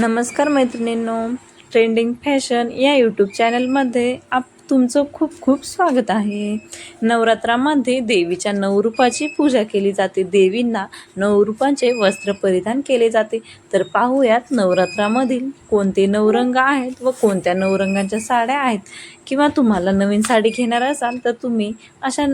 नमस्कार मैत्रिणींनो trending fashion या यूट्यूब चॅनलमध्ये आप तुमचं खूप खूप स्वागत आहे. नवरात्रामध्ये देवीच्या नऊ रूपाची पूजा केली जाते. देवींना नऊ रूपांचे वस्त्र परिधान केले जाते. तर पाहूयात नवरात्रामधील कोणते नऊ रंग आहेत व कोणत्या नऊ रंगांच्या साड्या आहेत. किंवा तुम्हाला नवीन साडी घेणार असाल तर तुम्ही अशा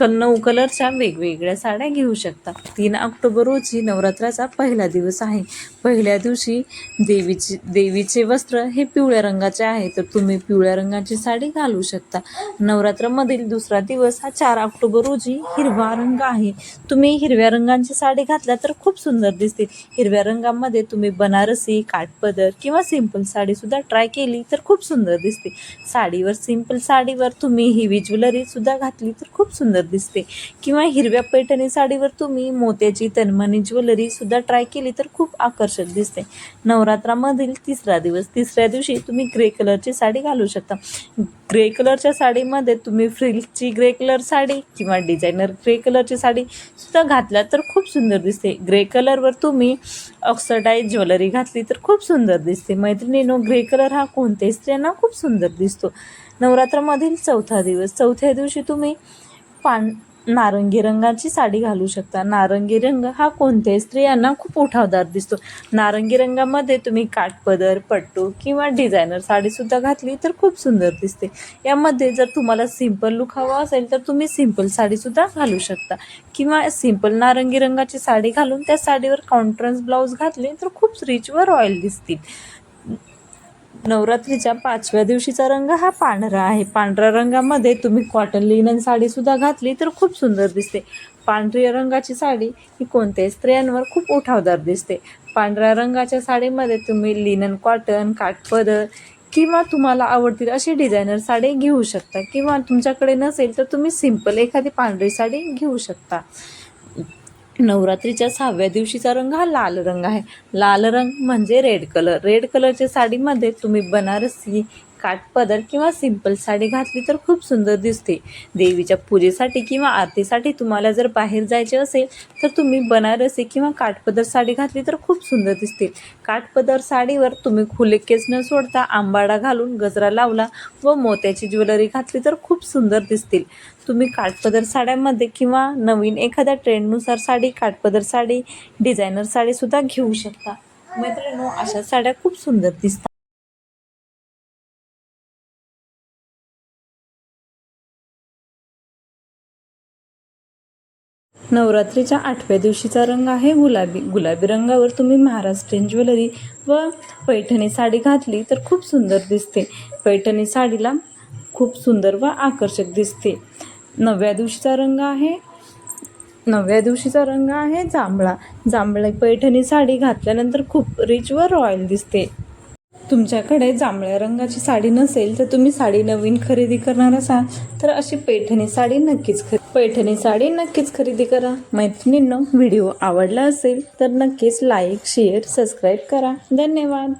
कन्नऊ कलरच्या वेगवेगळ्या साड्या घेऊ शकता. तीन ऑक्टोबर रोजी नवरात्राचा पहिला दिवस आहे. पहिल्या दिवशी देवीची देवीचे वस्त्र हे पिवळ्या रंगाचे आहे तर तुम्ही पिवळ्या रंगाची साडी घालू शकता. नवरात्रामधील दुसरा दिवस हा चार ऑक्टोबर रोजी हिरवा रंग आहे. तुम्ही हिरव्या रंगांची साडी घातल्या तर खूप सुंदर दिसते. हिरव्या रंगामध्ये तुम्ही बनारसी काठपदर किंवा सिंपल साडीसुद्धा ट्राय केली तर खूप सुंदर दिसते. साडीवर सिंपल साडीवर तुम्ही हिवी ज्वेलरीसुद्धा घातली तर खूप सुंदर दिसते. किंवा हिरव्या पैठणी साडीवर तुम्ही मोत्याची तन्मणी ज्वेलरीसुद्धा ट्राय केली तर खूप आकर्षक दिसते. नवरात्रामधील तिसरा दिवस तिसऱ्या दिवशी तुम्ही ग्रे कलरची साडी घालू शकता. ग्रे कलरच्या साडीमध्ये तुम्ही फ्रिलची ग्रे कलर साडी किंवा डिझायनर ग्रे कलरची साडी सुद्धा घातल्या तर खूप सुंदर दिसते. ग्रे कलरवर तुम्ही ऑक्सडाईज ज्वेलरी घातली तर खूप सुंदर दिसते. मैत्रिणीनो ग्रे कलर हा कोणत्याही स्त्रियांना खूप सुंदर दिसतो. नवरात्रामधील चौथा दिवस चौथ्या दिवशी तुम्ही पान नारंगी रंगाची साडी घालू शकता. नारंगी रंग हा कोणत्याही स्त्रियांना खूप उठावदार दिसतो. नारंगी रंगामध्ये तुम्ही काठपदर पट्टू किंवा डिझायनर साडीसुद्धा घातली तर खूप सुंदर दिसते. यामध्ये जर तुम्हाला सिंपल लुक हवा असेल तर तुम्ही सिंपल साडीसुद्धा घालू शकता. किंवा सिंपल नारंगी रंगाची साडी घालून त्या साडीवर कॉन्ट्रास्ट ब्लाऊज घातले तर खूप रिच व रॉयल दिसतील. नवरात्रीच्या पाचव्या दिवशीचा रंग हा पांढरा आहे. पांढऱ्या रंगामध्ये तुम्ही कॉटन लिनन साडीसुद्धा घातली तर खूप सुंदर दिसते. पांढऱ्या रंगाची साडी ही कोणत्याही स्त्रियांवर खूप उठावदार दिसते. पांढऱ्या रंगाच्या साडीमध्ये तुम्ही लिनन कॉटन काठपदर किंवा तुम्हाला आवडतील अशी डिझायनर साडी घेऊ शकता किंवा तुमच्याकडे नसेल तर तुम्ही सिंपल एखादी पांढरी साडी घेऊ शकता. नवरात्रीच्या सहाव्या दिवशीचा रंग हा लाल रंग आहे. लाल रंग म्हणजे रेड कलर रेड कलरच्या साडीमध्ये तुम्ही बनारसी काठपदर किंवा सिंपल साडी घातली तर खूप सुंदर दिसते. देवीच्या पूजेसाठी किंवा आरतीसाठी तुम्हाला जर बाहेर जायचे असेल तर तुम्ही बनारसी किंवा काठपदर साडी घातली तर खूप सुंदर दिसते. काठपदर साडीवर तुम्ही खुले केस न सोडता आंबाडा घालून गजरा लावला व मोत्याची ज्वेलरी घातली तर खूप सुंदर दिसतील. तुम्ही काठपदर साड्यांमध्ये किंवा नवीन एखाद्या ट्रेंडनुसार साडी काठपदर साडी डिझायनर साडीसुद्धा घेऊ शकता. मैत्रिणी अशा साड्या खूप सुंदर दिसतात. नवरात्रीच्या आठव्या दिवशीचा रंग आहे गुलाबी. गुलाबी रंगावर तुम्ही महाराष्ट्रीयन ज्वेलरी व पैठणी साडी घातली तर खूप सुंदर दिसते. पैठणी साडीला खूप सुंदर व आकर्षक दिसते. नवव्या दिवशीचा रंग आहे नवव्या दिवशीचा रंग आहे जांभळा. जांभळा पैठणी साडी घातल्यानंतर खूप रिच व रॉयल दिसते. तुमच्याकडे जांभळ्या रंगाची साडी नसेल तर तुम्ही साडी नवीन खरेदी करणार असाल. तर अशी पैठणी साडी नक्कीच खरे पैठणी साडी नक्कीच खरेदी करा. मैत्रिणींनो व्हिडिओ आवडला असेल तर नक्कीच लाईक शेअर सबस्क्राईब करा. धन्यवाद.